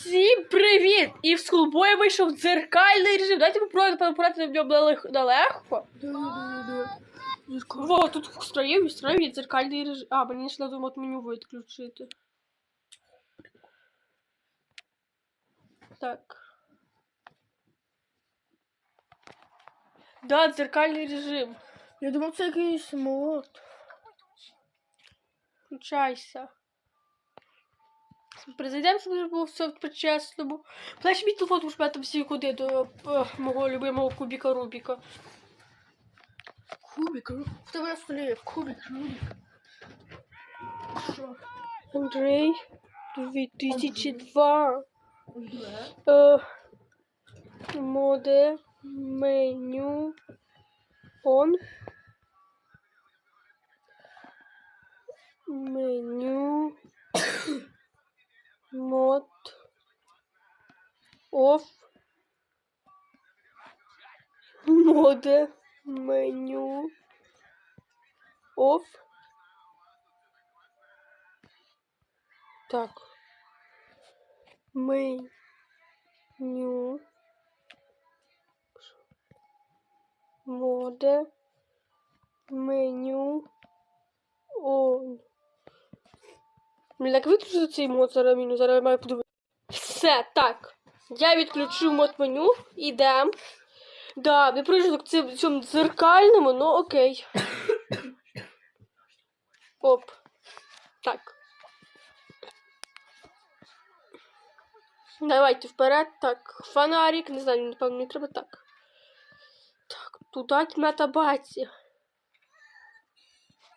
Всім привіт! І в скулбої вийшов дзеркальний режим. Давайте попробуємо попрати в далеко. Во, тут строїв, строїв є дзеркальний режим. А, мені ж треба от меню відключити. Так. Да, дзеркальний режим. Я думав, це якийсь мод. Включайся. Призайдемо, щоб було все по-чесному. Плач мій телефон, тому що мене там всі ходи до е, мого любимого кубіка Рубіка. Кубик. ну, В тебе на столі є кубик, Рубик. Що? Андрей 2002. Е, моде меню он. Меню мод оф моде меню оф Так. Меню. Моде. Меню. Он. Блін, як виключити цей мод зараз меню, зараз я маю подивитися. Все, так. Я відключу мод меню. Ідем. Да, прийшов к цим- цьому дзеркальному, ну окей. Оп. Так. Давайте вперед. Так, фонарик. Не знаю, напевно, мені треба так. Так, туди кімната баті.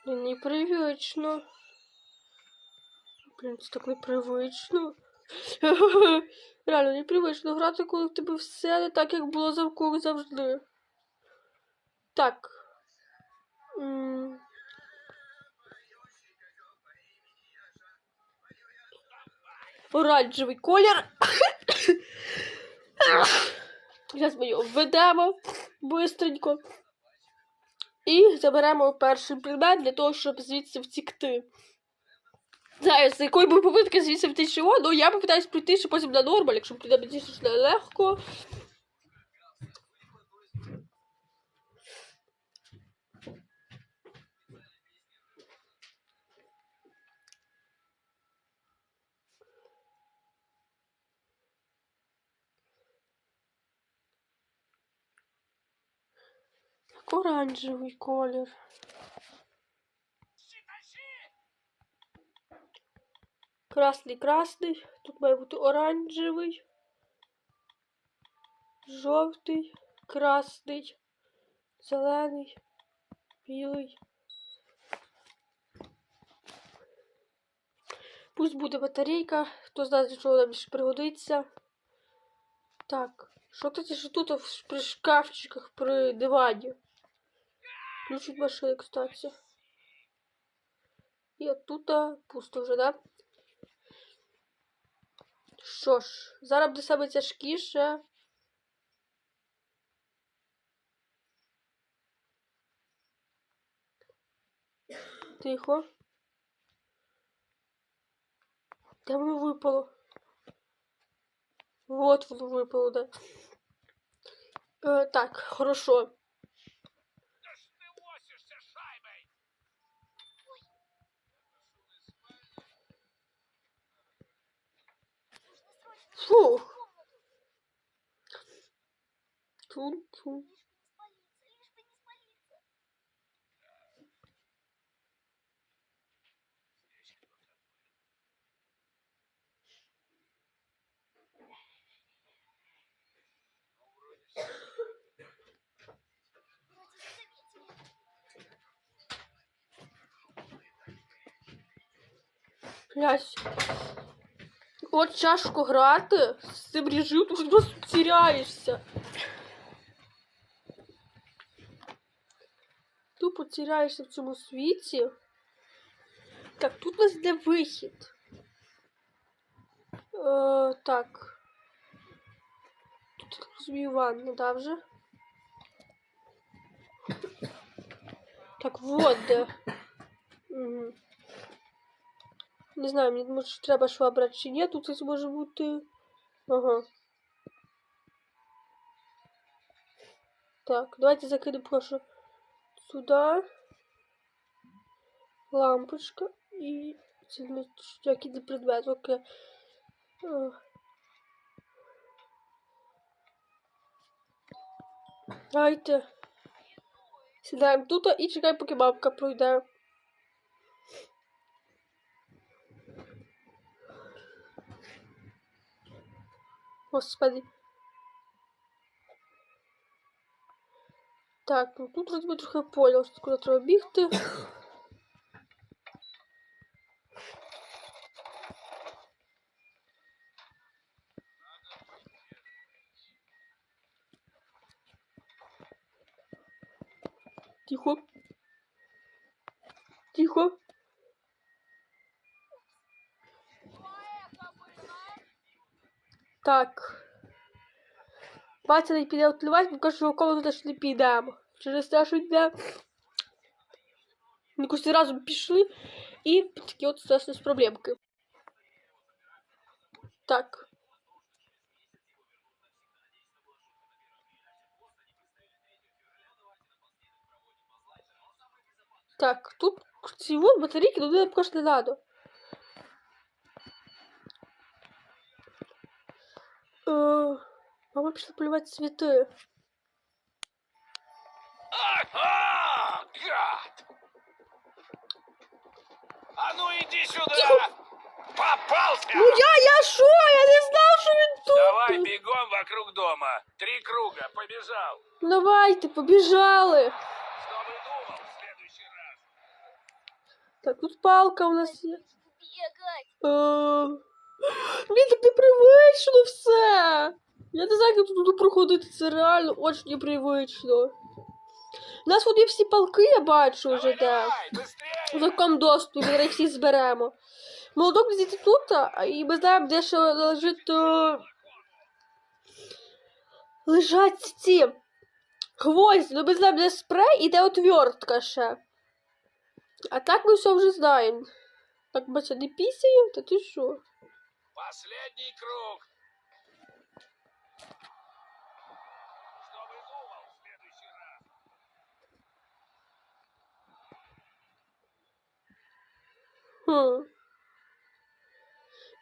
Непривично. Блін, це так непривично. Реально непривично грати, коли в тебе все не так, як було завкруг завжди. Так. М. Оранжевий колір. Зараз ми його введемо бистренько. І заберемо перший предмет для того, щоб звідси втікти. Знаю, з якої би попитки втечі, ну я попитаюсь пройти ще потім на нормаль, якщо прийде мені щось легко. Оранжевий колір. Красний, красний. Тут має бути оранжевий. Жовтий, красний, зелений, білий. Пусть буде батарейка. Хто знає, для чого нам ще пригодиться. Так. Що кстати, що тут при шкафчиках при дивані? Ключик машини, кстати. І тут пусто вже, да? Що ж, зараз буде саме тяжкіше. Тихо. Де воно випало? Вот воно випало, да. Е, так, хорошо. Тун-тун. Блядь. От чашку грати з цим режимом, ти просто теряєшся. Тупо теряєшся в цьому світі. Так, тут у нас де вихід. Е, так. Тут я розумію ванна, да, вже? Так, вот де. Угу. Не знаю, мені може треба швабра чи ні, тут може бути Ага. Так, давайте закинем прошу сюда. Лампочка і це не який не предмет, окей. А. Давайте. Сідаємо тут і чекаємо, поки бабка пройде. Господи. Так, ну тут вроді би трохи поняв, що куди треба бігти. Тихо. Тихо. Так. Батя не піде відливати, бо каже, що комнату теж не підемо. Через те, що йде. Якось разом пішли і такі от сталися проблемки. Так. Так, тут вот батарейки, но нам пока что не надо. Э, Мама пішла полювати цвіти. А, гад! А ну иди сюда! Тихо. Попался! Ну я, я шо? Я не знав, що він тут. Давай бегом вокруг дома. Три круга, побежал. Давайте, побіжали. Что вы думал в следующий раз? Так, тут палка у нас є. Е, Блін, так непривично все. Я не знаю, як тут буду проходити. Це реально очень непривично. У нас от є всі палки, я бачу вже де. В такому доступі, ми їх всі зберемо. Молодок взяти тут, а і ми знаємо, де ще лежить. е, Лежать ці гвозді. Ну ми знаємо, де спрей і де отвертка ще. А так ми все вже знаємо. Так, бача, не пісяє, та ти що? Последний круг. Хм.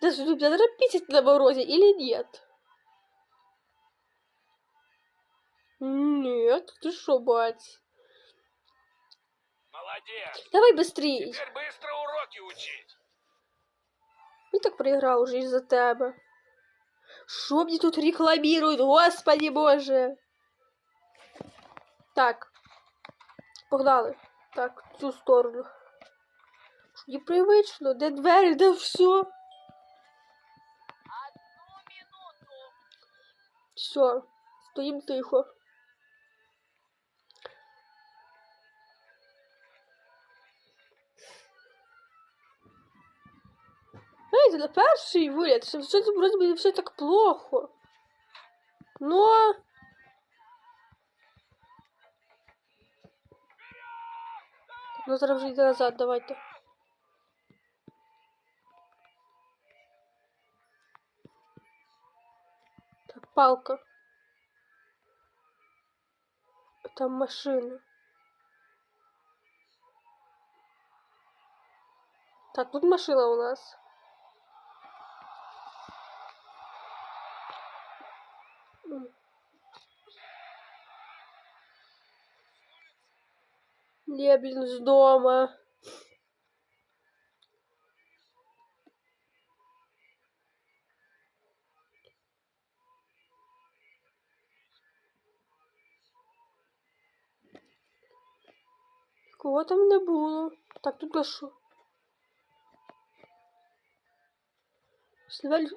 Да, что, тебя писать на морозе или нет? Нет, ты что, бать? Молодец! Давай быстрее. Теперь быстро уроки учить. Я так проиграл уже из-за тебя. Что мне тут рекламируют, господи боже. Так. Погнали. Так, в цю сторону. Непривично, де двері, де все. Все, стоїм тихо. Знаєте, на перший виліт, що все це вроде би все так плохо. Но... Ну, зараз вже йде назад, давайте. Палка. Там машина. Так, тут машина у нас. Блин, с дома. Кого там не було? Так, тут що?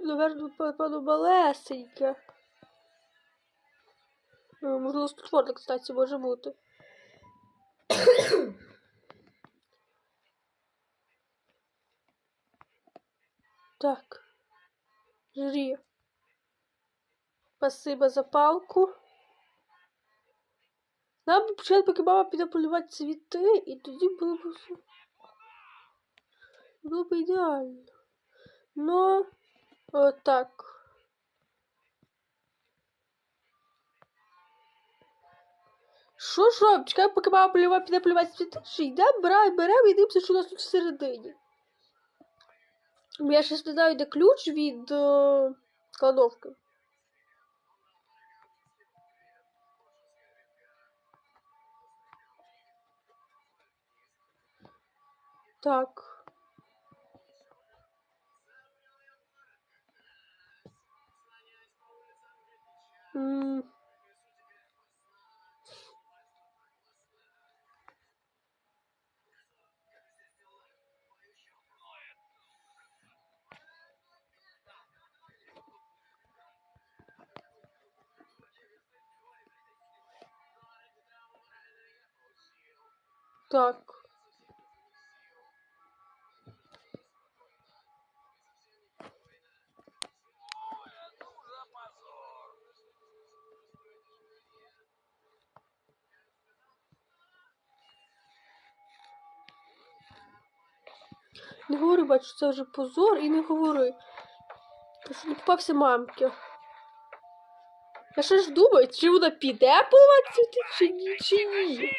Наверно, пану малесеньке. Ну, Можливо, спотворне, кстати, може бути. Так. Жрі. Спасибо за палку. Нам почати, поки э, мама піде полівати цвіти, і тоді було б все. Було б ідеально. Но отак. Що ж робимо? Чекаємо, поки мама поліва піде полівати цвіти, що йдемо, беремо, беремо і дивимося, що у нас тут всередині. Я ще не знаю, де ключ від о, э, кладовки. Так. М. Так. Не говори, бачу, це вже позор і не говори. Та що не попався мамки. Я ще ж думаю, чи вона піде поливати чи ні, чи ні.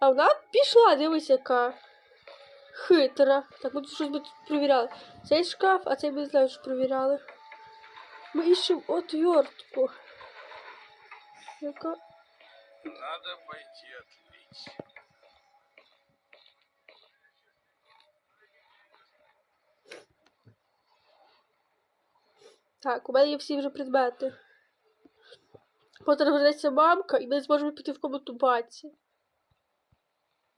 А вона пішла, дивись, яка хитра. Так, ми тут щось би тут провіряли. Цей шкаф, а цей ми знаю, що провіряли. Ми іщемо отвертку. Яка. Надо пойти отлить. Так, у мене є всі вже предмети. Потім вернеться мамка, і ми зможемо піти в комнату баті.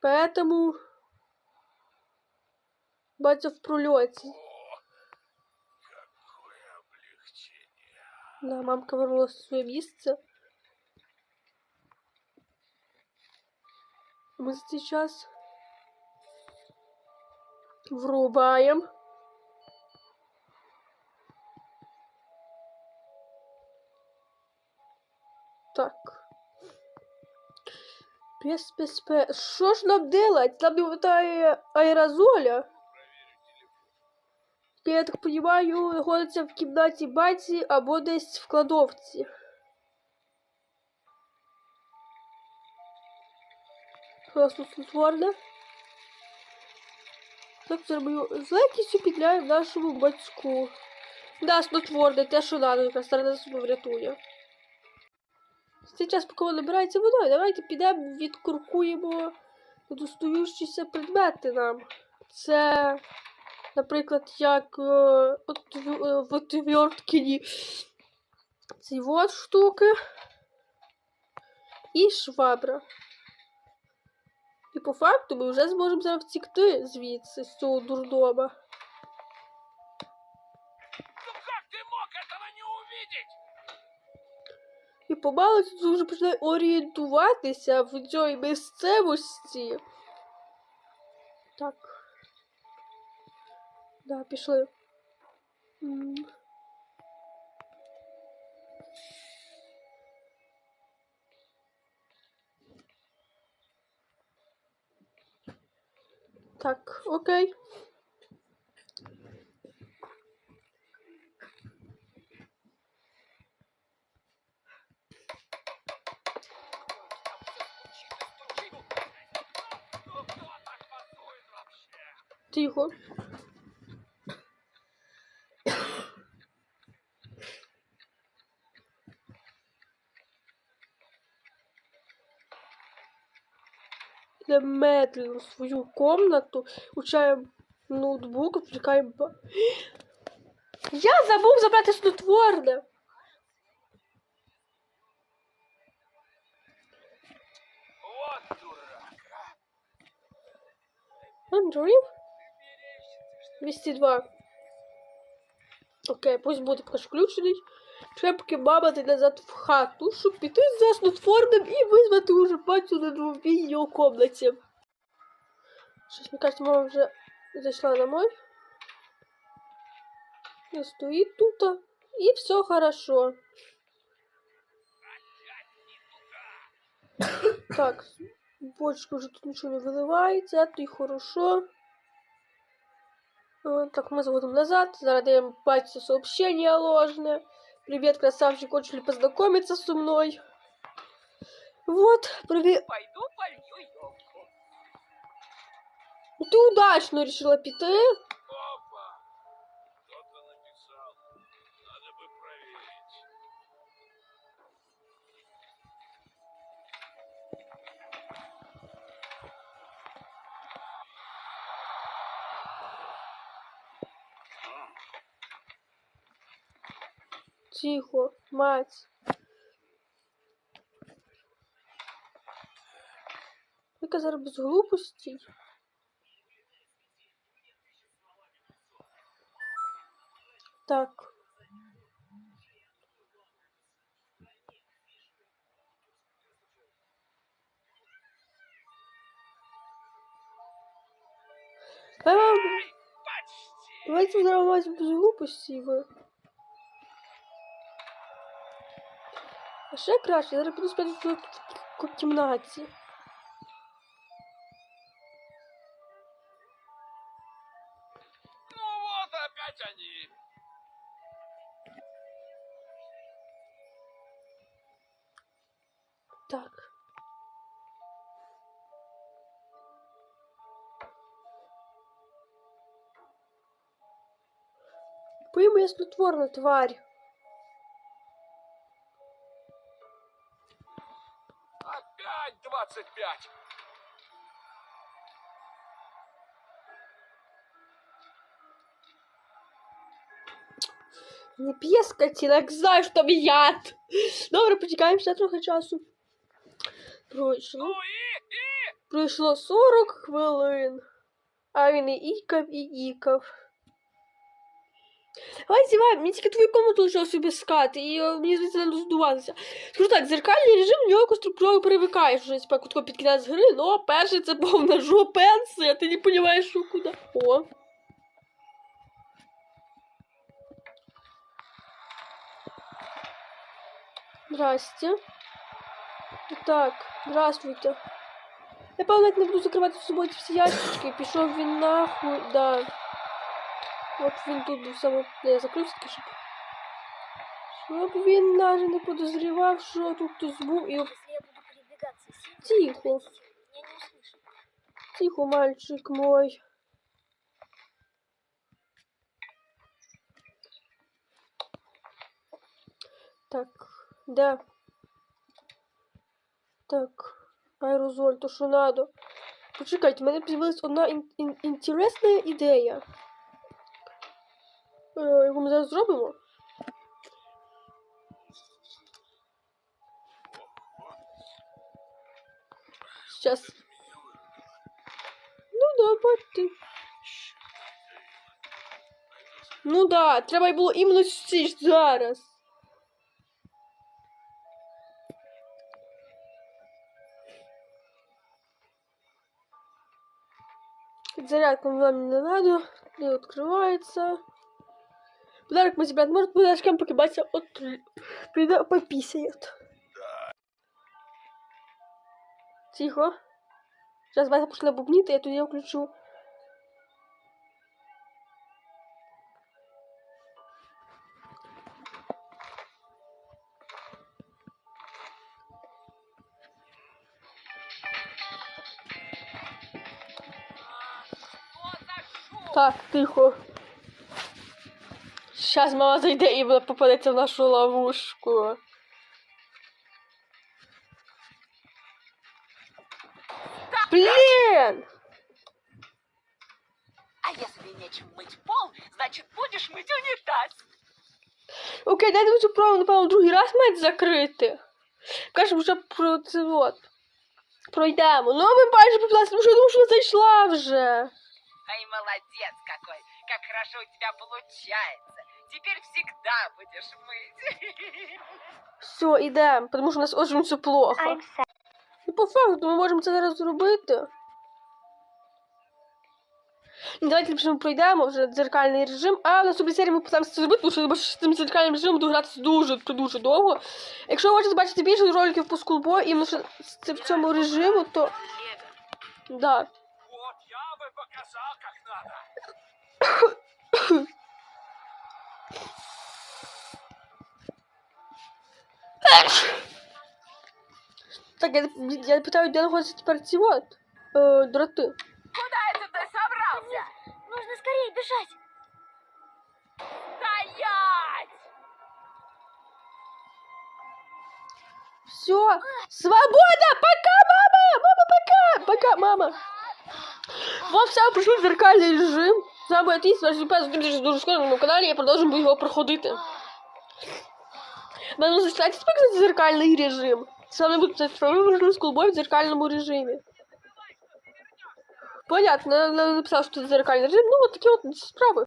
Поэтому батя в прольоті. Да, мамка вернулася в своє місце. Ми за цей Так. Без ПСП. Що ж нам делать? Нам не хватає аерозоля. Я так понимаю, знаходиться в кімнаті баті або десь в кладовці. Просто снотворне. Так зроблю. З легкістю підляємо нашому батьку. Да, снотворне, те, що надо, якраз зараз нас врятує. Час, поки воно набирається водою, давайте підемо, відкуркуємо недостаючіся предмети нам. Це, наприклад, як е, в- е, отверткині ці от штуки і швабра. І по факту ми вже зможемо зараз втікти звідси, з цього дурдома. Помалу тут вже починає орієнтуватися в цій місцевості. Так. Да, пішли. Так, окей. Тихо. Идем медленно в свою комнату, включаем ноутбук, включаем... Я забув забрати снотворне! Вот дурак. Андрій? 202. Окей, пусть буде включений. Треба поки мама назад в хату, щоб піти за снотворним і визвати уже батю на двобій його комнаті. Щось, мені кажется, мама вже зайшла домой. І стоїть тут. І все хорошо. Так, бочка вже тут нічого не виливається, то й хорошо. Э, Так, мы заводим назад. Зараз даем батю сообщение ложное. Привет, красавчик, очень ли познакомиться со мной? Вот, прові... Пойду полью елку. Ти удачно вирішила піти. Тихо, мать. Яка зараз без глупостей. Так. Почти. давайте зараз без глупостей ви. А ще краще, зараз піду спати в кімнаті. Ну вот опять они. Так. Я снотворна тварь. Не п'є скотина, як знаєш, там яд. Добре, почекаємо ще трохи часу. Пройшло. Ну. Пройшло 40 хвилин. А він і ікав, і ікав. Давай зівай, мені тільки твою комнату лишилося обіскати, і е, мені звідси треба здуватися. Скажу так, зеркальний режим в нього структурою перевикаєш вже спеку тако під кінець гри, ну а перший це повна жопенсія, ти не розумієш, що куди. О. Здрасте. Так, здравствуйте. Я навіть не буду закривати з собою всі ящички. Пішов він нахуй, да. От він тут саме. Не, я закрив таки, щоб. Щоб він навіть не подозрівав, що тут хтось був і. Тихо. Тихо, мальчик мой. Так, да. Так, аерозоль, то що надо. Почекайте, в мене з'явилась одна ін- ін- інтересна ідея. Е, яку ми зараз зробимо. Сейчас. Ну да, бати. Ну да, треба й було іменно ці зараз. Зарядка вам не надо, не открывается. Подарок мы забрать может подарочкам покибаться от прида пописает. Тихо. Сейчас Вася пошла бубнит, и я туда включу. Так, тихо. Сейчас мама зайде і вона попадеться в нашу ловушку. Блин! А если нечем мыть пол, значит будешь мыть унитаз. Окей, дайте цю прову, напевно, другий раз мають закрити. Кажемо вже про це от. Пройдемо. Ну, ми майже попилася, тому що я думаю, що вона зайшла вже. Ай, молодец какой! Как хорошо у тебя получается! Теперь всегда будешь мыть. Все, йдемо, тому що у нас очень все плохо. Ну, по факту, ми можемо це зараз зробити. Ну, давайте ліпше ми пройдемо вже дзеркальний режим, а в наступній серії ми постараємося це зробити, тому що я бачу, що з цим дзеркальним режимом буду гратися дуже дуже довго. Якщо ви хочете бачити більше роликів по скулбою, цим- в цьому режиму, то да. Показал, как надо. Так, я, я питаю, де знаходяться тепер ці от е, дроти. Куда это ты собрался? Нужно скорее бежать. Стоять! Все, свобода! Пока, мама! Мама, пока! Пока, мама! Вам все прийшли зеркальний режим. З вами Атіс, ваш пес, дуже дуже скоро на моєму каналі, я продовжую його проходити. Мене зачитайте спекти зеркальний режим. Саме буде це можливо скулбой в зеркальному режимі. Понятно, написав, що це зеркальний режим, ну от такі от справи.